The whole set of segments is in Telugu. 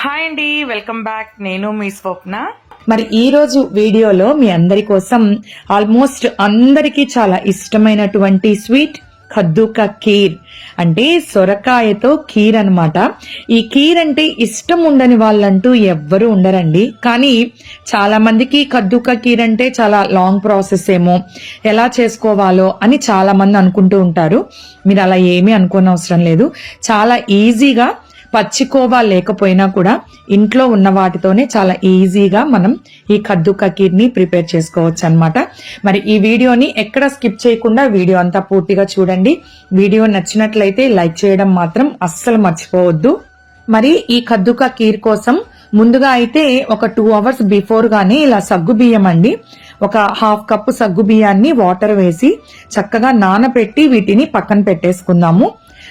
హాయ్ అండి వెల్కమ్ బ్యాక్. నేను మీ స్వప్న. మరి ఈ రోజు వీడియోలో మీ అందరి కోసం ఆల్మోస్ట్ అందరికీ చాలా ఇష్టమైనటువంటి స్వీట్ కద్దుక కీర్ అంటే సొరకాయతో కీర్ అనమాట ఈ కీర్ అంటే ఇష్టం ఉండని వాళ్ళంటూ ఎవ్వరూ ఉండరండి. కానీ చాలా మందికి కద్దుక కీర్ అంటే చాలా లాంగ్ ప్రాసెస్ ఏమో ఎలా చేసుకోవాలో అని చాలా మంది అనుకుంటూ ఉంటారు. మీరు అలా ఏమీ అనుకోనవసరం లేదు. చాలా ఈజీగా పచ్చికోవా లేకపోయినా కూడా ఇంట్లో ఉన్న వాటితోనే చాలా ఈజీగా మనం ఈ కద్దు కకీర్ని ప్రిపేర్ చేసుకోవచ్చు అన్నమాట మరి ఈ వీడియోని ఎక్కడ స్కిప్ చేయకుండా వీడియో అంతా పూర్తిగా చూడండి. వీడియో నచ్చినట్లయితే లైక్ చేయడం మాత్రం అస్సలు మర్చిపోవద్దు. మరి ఈ కద్దుక కీర్ కోసం ముందుగా అయితే ఒక టూ అవర్స్ బిఫోర్ గానే ఇలా సగ్గు బియ్యం అండి. ఒక హాఫ్ కప్పు సగ్గు బియ్యాన్ని వాటర్ వేసి చక్కగా నానబెట్టి వీటిని పక్కన పెట్టేసుకుందాము.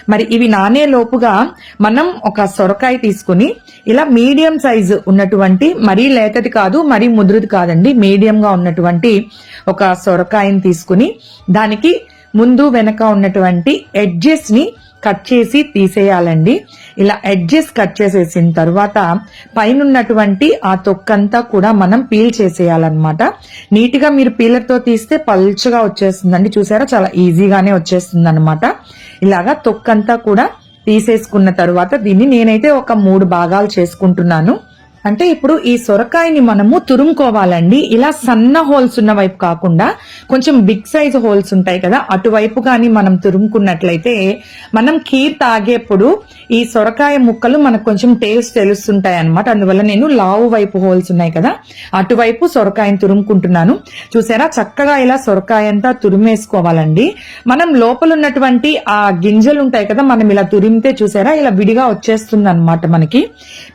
మరి ఇవి నానే లోపుగా మనం ఒక సొరకాయ తీసుకుని ఇలా మీడియం సైజు ఉన్నటువంటి మరీ లేతది కాదు మరీ ముదురుది కాదండి మీడియంగా ఉన్నటువంటి ఒక సొరకాయని తీసుకుని దానికి ముందు వెనక ఉన్నటువంటి ఎడ్జెస్ని కట్ చేసి తీసేయాలండి. ఇలా ఎడ్జెస్ కట్ చేసేసిన తర్వాత పైన ఉన్నటువంటి ఆ తొక్కంతా కూడా మనం పీల్ చేసేయాలన్నమాట. నీట్గా మీరు పీలర్తో తీస్తే పల్చగా వచ్చేస్తుందండి. చూసారా? చాలా ఈజీగానే వచ్చేస్తుంది అనమాట ఇలాగా తొక్కంతా కూడా తీసేసుకున్న తర్వాత దీన్ని నేనైతే ఒక మూడు భాగాలు చేసుకుంటున్నాను. అంటే ఇప్పుడు ఈ సొరకాయని మనము తురుముకోవాలండి. ఇలా సన్న హోల్స్ ఉన్న వైపు కాకుండా కొంచెం బిగ్ సైజ్ హోల్స్ ఉంటాయి కదా అటువైపు కానీ మనం తురుముకున్నట్లయితే మనం కీర్ తాగేప్పుడు ఈ సొరకాయ ముక్కలు మనకు కొంచెం టేస్ట్ తెలుస్తుంటాయి అనమాట అందువల్ల నేను లావు వైపు హోల్స్ ఉన్నాయి కదా అటువైపు సొరకాయని తురుముకుంటున్నాను. చూసారా? చక్కగా ఇలా సొరకాయ అంతా తురిమేసుకోవాలండి. మనం లోపల ఉన్నటువంటి ఆ గింజలు ఉంటాయి కదా మనం ఇలా తురిమితే చూసారా? ఇలా విడిగా వచ్చేస్తుంది అనమాట మనకి.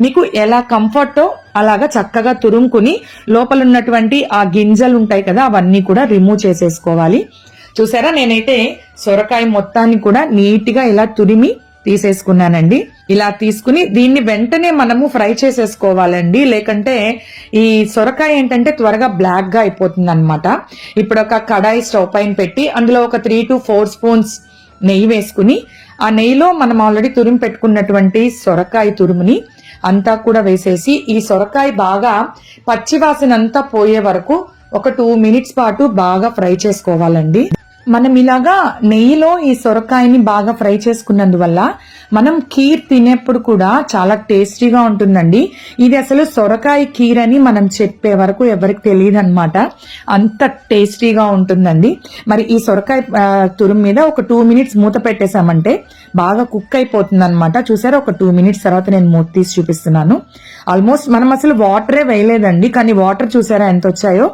మీకు ఎలా కంఫర్ట్ అలాగా చక్కగా తురుముకుని లోపల ఉన్నటువంటి ఆ గింజలు ఉంటాయి కదా అవన్నీ కూడా రిమూవ్ చేసేసుకోవాలి. చూసారా? నేనైతే సొరకాయ మొత్తాన్ని కూడా నీట్గా ఇలా తురిమి తీసేసుకున్నానండి. ఇలా తీసుకుని దీన్ని వెంటనే మనము ఫ్రై చేసేసుకోవాలండి. లేకంటే ఈ సొరకాయ ఏంటంటే త్వరగా బ్లాక్గా అయిపోతుంది అనమాట ఇప్పుడు ఒక కడాయి స్టవ్ పైన పెట్టి అందులో ఒక త్రీ టు ఫోర్ స్పూన్స్ నెయ్యి వేసుకుని ఆ నెయ్యిలో మనం ఆల్రెడీ తురిమి పెట్టుకున్నటువంటి సొరకాయ తురుముని అంతా కూడా వేసేసి ఈ సొరకాయ బాగా పచ్చివాసన అంతా పోయే వరకు ఒక టూ మినిట్స్ పాటు బాగా ఫ్రై చేసుకోవాలండి. మనం ఇలాగా నెయ్యిలో ఈ సొరకాయని బాగా ఫ్రై చేసుకున్నందువల్ల మనం కీర్ తినేప్పుడు కూడా చాలా టేస్టీగా ఉంటుందండి. ఇది అసలు సొరకాయ కీర్ అని మనం చెప్పే వరకు ఎవరికి తెలియదు అనమాట అంత టేస్టీగా ఉంటుందండి. మరి ఈ సొరకాయ తురుము మీద ఒక టూ మినిట్స్ మూత పెట్టేశామంటే బాగా కుక్ అయిపోతుంది అనమాట చూసారా? ఒక టూ మినిట్స్ తర్వాత నేను మూత తీసి చూపిస్తున్నాను. ఆల్మోస్ట్ మనం అసలు వాటరే వేయలేదండి. కానీ వాటర్ చూసారా ఎంత వచ్చాయో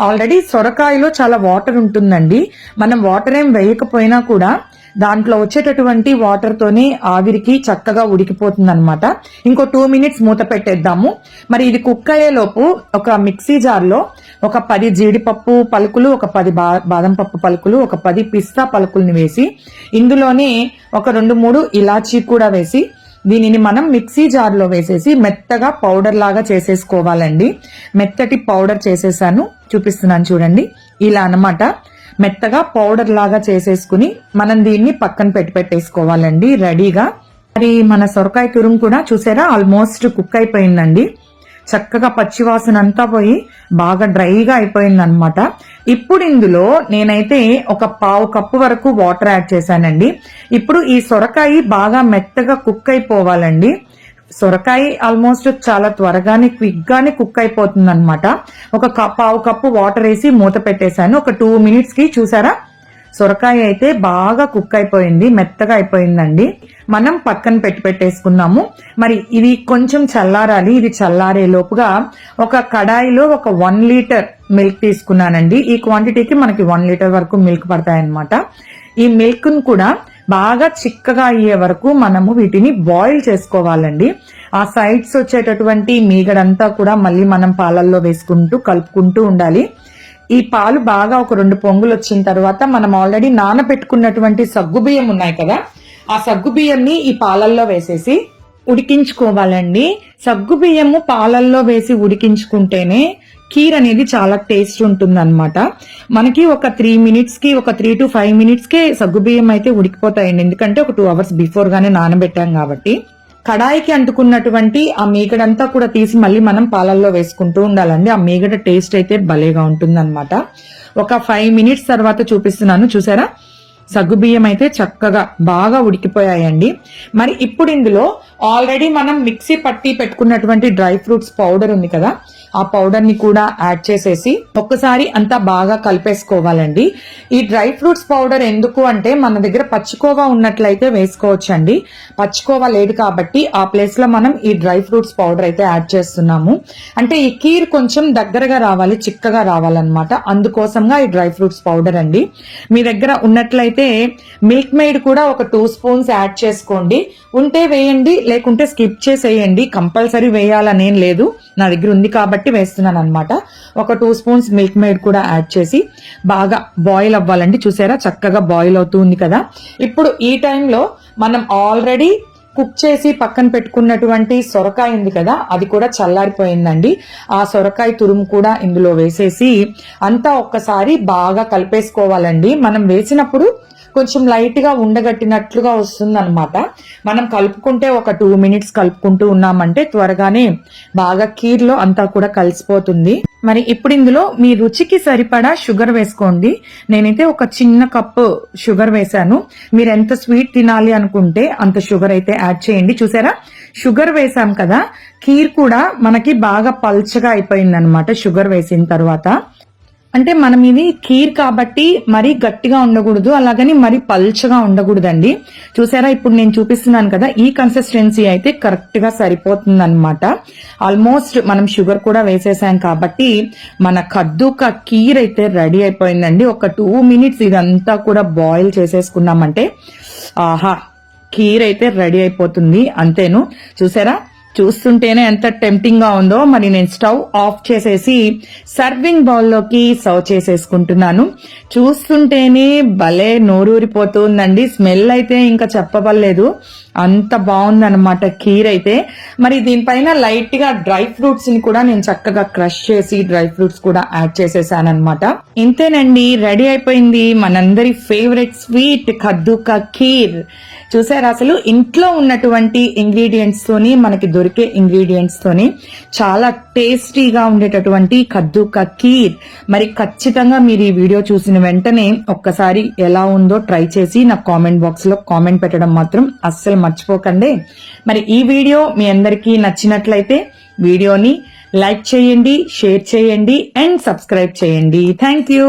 ఆల్రెడీ సొరకాయలో చాలా వాటర్ ఉంటుందండి. మనం వాటర్ ఏం వేయకపోయినా కూడా దాంట్లో వచ్చేటటువంటి వాటర్ తోనే ఆవిరికి చక్కగా ఉడికిపోతుంది అనమాట ఇంకో టూ మినిట్స్ మూత పెట్టేద్దాము. మరి ఇది కుక్ అయ్యేలోపు ఒక మిక్సీ జార్లో ఒక పది జీడిపప్పు పలుకులు ఒక పది బా- బాదం పప్పు పలుకులు ఒక పది పిస్తా పలుకుల్ని వేసి ఇందులోనే ఒక రెండు మూడు ఇలాచీ కూడా వేసి దీనిని మనం మిక్సీ జార్లో వేసేసి మెత్తగా పౌడర్ లాగా చేసేసుకోవాలండి. మెత్తటి పౌడర్ చేసేసాను. చూపిస్తున్నాను చూడండి. ఇలా అన్నమాట. మెత్తగా పౌడర్ లాగా చేసేసుకుని మనం దీన్ని పక్కన పెట్టి పెట్టేసుకోవాలండి రెడీగా. మరి మన సొరకాయ తురుము కూడా చూసారా ఆల్మోస్ట్ కుక్ అయిపోయిందండి. చక్కగా పచ్చివాసన అంతా పోయి బాగా డ్రైగా అయిపోయింది అనమాట ఇప్పుడు ఇందులో నేనైతే ఒక పావు కప్పు వరకు వాటర్ యాడ్ చేశానండి. ఇప్పుడు ఈ సొరకాయ బాగా మెత్తగా కుక్ అయిపోవాలండి. సొరకాయ ఆల్మోస్ట్ చాలా త్వరగానే క్విక్ గానే కుక్ అయిపోతుంది అనమాట ఒక కప్ పావు కప్పు వాటర్ వేసి మూత పెట్టేశాను. ఒక టూ మినిట్స్కి చూసారా? సొరకాయ అయితే బాగా కుక్ అయిపోయింది మెత్తగా అయిపోయిందండి. మనం పక్కన పెట్టి పెట్టేసుకున్నాము మరి ఇది కొంచెం చల్లారాలి. ఇది చల్లారే లోపుగా ఒక కడాయిలో ఒక వన్ లీటర్ మిల్క్ తీసుకున్నానండి. ఈ క్వాంటిటీకి మనకి వన్ లీటర్ వరకు మిల్క్ పడతాయన్నమాట. ఈ మిల్క్ను కూడా బాగా చిక్కగా అయ్యే వరకు మనము వీటిని బాయిల్ చేసుకోవాలండి. ఆ సైడ్స్ వచ్చేటటువంటి మీగడంతా కూడా మళ్ళీ మనం పాలల్లో వేసుకుంటూ కలుపుకుంటూ ఉండాలి. ఈ పాలు బాగా ఒక రెండు పొంగులు వచ్చిన తర్వాత మనం ఆల్రెడీ నానబెట్టుకున్నటువంటి సగ్గుబియ్యం ఉన్నాయి కదా ఆ సగ్గుబియ్యంని ఈ పాలల్లో వేసేసి ఉడికించుకోవాలండి. సగ్గుబియ్యము పాలల్లో వేసి ఉడికించుకుంటేనే కీర్ అనేది చాలా టేస్ట్ ఉంటుంది అనమాట మనకి ఒక త్రీ మినిట్స్కి ఒక త్రీ టు ఫైవ్ మినిట్స్ కే అయితే ఉడికిపోతాయండి. ఎందుకంటే ఒక టూ అవర్స్ బిఫోర్ గానే నానబెట్టాం కాబట్టి. కడాయికి అంటుకున్నటువంటి ఆ మేకడంతా కూడా తీసి మళ్ళీ మనం పాలల్లో వేసుకుంటూ ఉండాలండి. ఆ మేగడ టేస్ట్ అయితే భలేగా ఉంటుందన్నమాట. ఒక ఫైవ్ మినిట్స్ తర్వాత చూపిస్తున్నాను చూసారా? సగ్గుబియ్యం అయితే చక్కగా బాగా ఉడికిపోయాయండి. మరి ఇప్పుడు ఇందులో ఆల్రెడీ మనం మిక్సీ పట్టి పెట్టుకున్నటువంటి డ్రై ఫ్రూట్స్ పౌడర్ ఉంది కదా ఆ పౌడర్ని కూడా యాడ్ చేసేసి ఒక్కసారి అంతా బాగా కలిపేసుకోవాలండి. ఈ డ్రై ఫ్రూట్స్ పౌడర్ ఎందుకు అంటే మన దగ్గర పచ్చికోవా ఉన్నట్లయితే వేసుకోవచ్చండి. పచ్చికోవా లేదు కాబట్టి ఆ ప్లేస్లో మనం ఈ డ్రై ఫ్రూట్స్ పౌడర్ అయితే యాడ్ చేస్తున్నాము. అంటే ఈ కీర్ కొంచెం దగ్గరగా రావాలి చిక్కగా రావాలన్నమాట. అందుకోసంగా ఈ డ్రై ఫ్రూట్స్ పౌడర్ అండి. మీ దగ్గర ఉన్నట్లయితే మిల్క్ మేడ్ కూడా ఒక టూ స్పూన్స్ యాడ్ చేసుకోండి. ఉంటే వేయండి లేకుంటే స్కిప్ చేసేయండి. కంపల్సరీ వేయాలనేం లేదు. నా దగ్గర ఉంది కాబట్టి వేస్తున్నాను అనమాట ఒక టూ స్పూన్స్ మిల్క్ మేడ్ కూడా యాడ్ చేసి బాగా బాయిల్ అవ్వాలండి. చూసారా? చక్కగా బాయిల్ అవుతూ ఉంది కదా. ఇప్పుడు ఈ టైంలో మనం ఆల్రెడీ కుక్ చేసి పక్కన పెట్టుకున్నటువంటి సొరకాయ ఉంది కదా అది కూడా చల్లారిపోయిందండి. ఆ సొరకాయ తురుము కూడా ఇందులో వేసేసి అంతా ఒక్కసారి బాగా కలిపేసుకోవాలండి. మనం వేసినప్పుడు కొంచెం లైట్గా ఉండగట్టినట్లుగా వస్తుంది అనమాట మనం కలుపుకుంటే ఒక టూ మినిట్స్ కలుపుకుంటూ ఉన్నామంటే త్వరగానే బాగా కీర్లో అంతా కూడా కలిసిపోతుంది. మరి ఇప్పుడు ఇందులో మీ రుచికి సరిపడా షుగర్ వేసుకోండి. నేనైతే ఒక చిన్న కప్పు షుగర్ వేశాను. మీరు ఎంత స్వీట్ తినాలి అనుకుంటే అంత షుగర్ అయితే యాడ్ చేయండి. చూసారా? షుగర్ వేసాం కదా కీర్ కూడా మనకి బాగా పల్చగా అయిపోయింది అనమాట షుగర్ వేసిన తర్వాత. అంటే మనం ఇది కీర్ కాబట్టి మరీ గట్టిగా ఉండకూడదు అలాగని మరీ పల్చగా ఉండకూడదండి. చూసారా ఇప్పుడు నేను చూపిస్తున్నాను కదా ఈ కన్సిస్టెన్సీ అయితే కరెక్ట్గా సరిపోతుంది అనమాట ఆల్మోస్ట్ మనం షుగర్ కూడా వేసేసాం కాబట్టి మన కద్దుక కీర్ అయితే రెడీ అయిపోయిందండి. ఒక టూ మినిట్స్ ఇదంతా కూడా బాయిల్ చేసేసుకున్నామంటే ఆహా కీర్ అయితే రెడీ అయిపోతుంది అంతేను. చూసారా చూస్తుంటేనే ఎంత టెంప్టింగ్గా ఉందో. మరి నేను స్టవ్ ఆఫ్ చేసేసి సర్వింగ్ బౌల్లోకి సర్వ్ చేసేసుకుంటున్నాను. చూస్తుంటేనే భలే నోరూరిపోతుందండి. స్మెల్ అయితే ఇంకా చెప్పబడలేదు. అంత బాగుందన్నమాట కీర్ అయితే. మరి దీనిపైన లైట్గా డ్రై ఫ్రూట్స్ని కూడా నేను చక్కగా క్రష్ చేసి డ్రై ఫ్రూట్స్ కూడా యాడ్ చేసేసాను అనమాట ఇంతేనండి రెడీ అయిపోయింది మనందరి ఫేవరెట్ స్వీట్ కద్దుకా కీర్. చూసారా అసలు? ఇంట్లో ఉన్నటువంటి ఇంగ్రీడియంట్స్ తోని మనకి దొరికే ఇంగ్రీడియంట్స్ తోని చాలా టేస్టీగా ఉండేటటువంటి కద్దుకా కీర్. మరి ఖచ్చితంగా మీరు ఈ వీడియో చూసిన వెంటనే ఒక్కసారి ఎలా ఉందో ట్రై చేసి నా కామెంట్ బాక్స్లో కామెంట్ పెట్టడం మాత్రం అస్సలు మర్చిపోకండి. మరి ఈ వీడియో మీ అందరికీ నచ్చినట్లయితే వీడియోని లైక్ చేయండి షేర్ చేయండి అండ్ సబ్స్క్రైబ్ చేయండి. Thank you.